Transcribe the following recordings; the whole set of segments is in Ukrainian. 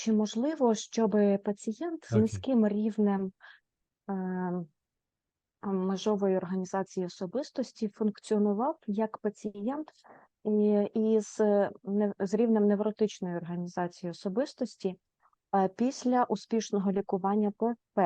чи можливо, щоб пацієнт з низьким рівнем е, межової організації особистості функціонував як пацієнт із з рівнем невротичної організації особистості е, після успішного лікування ПП?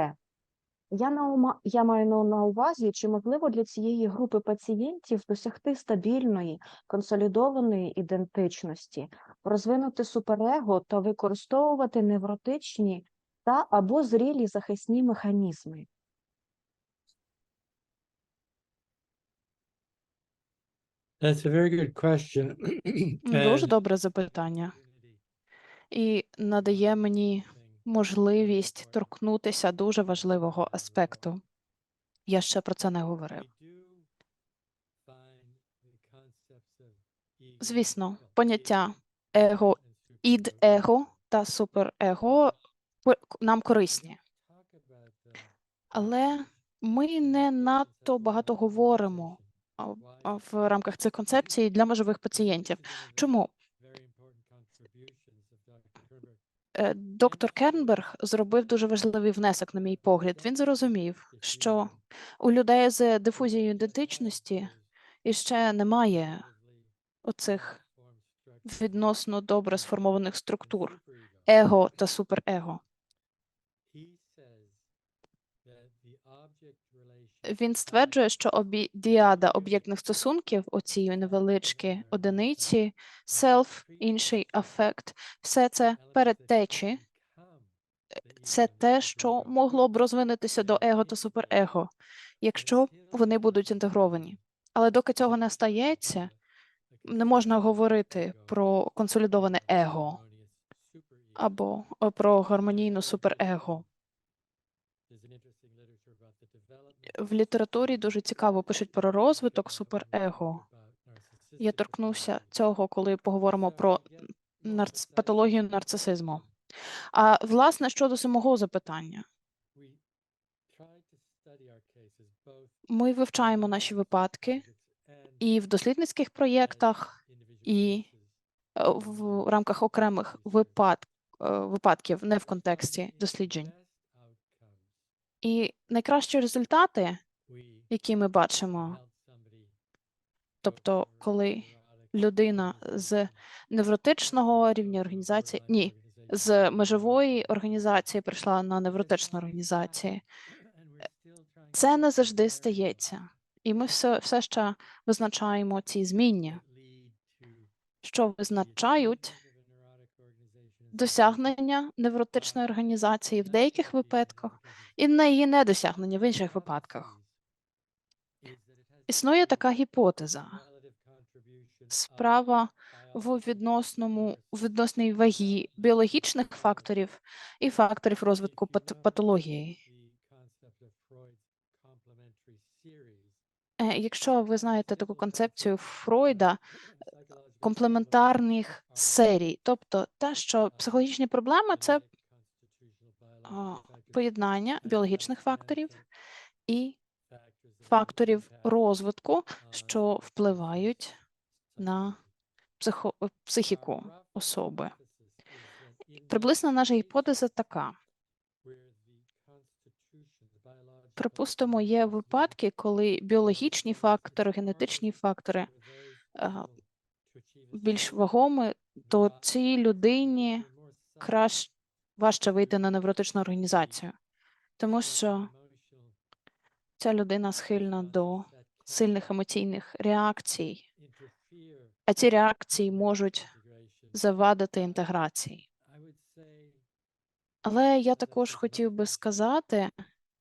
Я, на ума, я маю на, увазі, чи можливо для цієї групи пацієнтів досягти стабільної, консолідованої ідентичності, розвинути суперего та використовувати невротичні та або зрілі захисні механізми. That's a very good question. Дуже добре запитання. І надає мені можливість торкнутися дуже важливого аспекту. Я ще про це не говорив. Звісно, поняття его, ід-его та суперего нам корисні. Але ми не надто багато говоримо в рамках цих концепцій для межових пацієнтів. Чому? Е, Доктор Кернберг зробив дуже важливий внесок, на мій погляд. Він зрозумів, що у людей з дифузією ідентичності іще немає оцих відносно добре сформованих структур его та суперего. Він стверджує, що обі... діада об'єктних стосунків, оці невеличкі одиниці, self, інший афект, все це передтечі, це те, що могло б розвинутися до его та суперего, якщо вони будуть інтегровані. Але доки цього не стається, не можна говорити про консолідоване его або про гармонійну суперего. В літературі дуже цікаво пишуть про розвиток суперего. Я торкнувся цього, коли поговоримо про нарц... патологію нарцисизму. А власне щодо самого запитання, ми вивчаємо наші випадки і в дослідницьких проєктах, і е, в рамках окремих випад... е, випадків, не в контексті досліджень. І найкращі результати, які ми бачимо, тобто, коли людина з невротичного рівня організації, ні, з межової організації прийшла на невротичну організацію, це не завжди стається. І ми все, все ще визначаємо ці змінні, що визначають досягнення невротичної організації в деяких випадках і на її недосягнення в інших випадках. Існує така гіпотеза. Справа в відносному відносній вагі біологічних факторів і факторів розвитку пат- патології. Е, Якщо ви знаєте таку концепцію Фройда, комплементарних серій, тобто те, що психологічні проблеми це поєднання біологічних факторів і факторів розвитку, що впливають на психо... психіку особи. Приблизно наша гіпотеза така: припустимо, є випадки, коли біологічні фактори, генетичні фактори більш вагомі, то цій людині краще важче вийти на невротичну організацію, тому що ця людина схильна до сильних емоційних реакцій, а ці реакції можуть завадити інтеграції. Але я також хотів би сказати,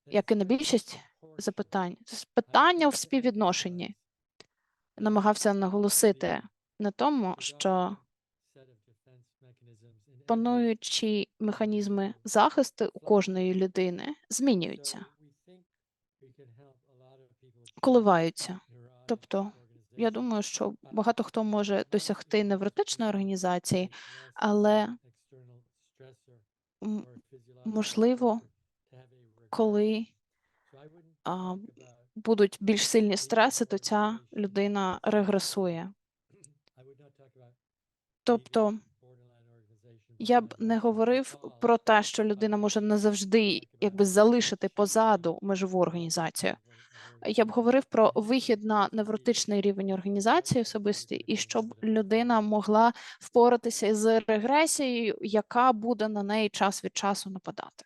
як і на більшість запитань, питання в співвідношенні намагався наголосити на тому, що пануючі механізми захисту у кожної людини змінюються, коливаються. Тобто, я думаю, що багато хто може досягти невротичної організації, але можливо, коли а, будуть більш сильні стреси, то ця людина регресує. Тобто, Я б не говорив про те, що людина може назавжди якби залишити позаду межову організацію. Я б говорив про вихід на невротичний рівень організації особисті, і щоб людина могла впоратися з регресією, яка буде на неї час від часу нападати.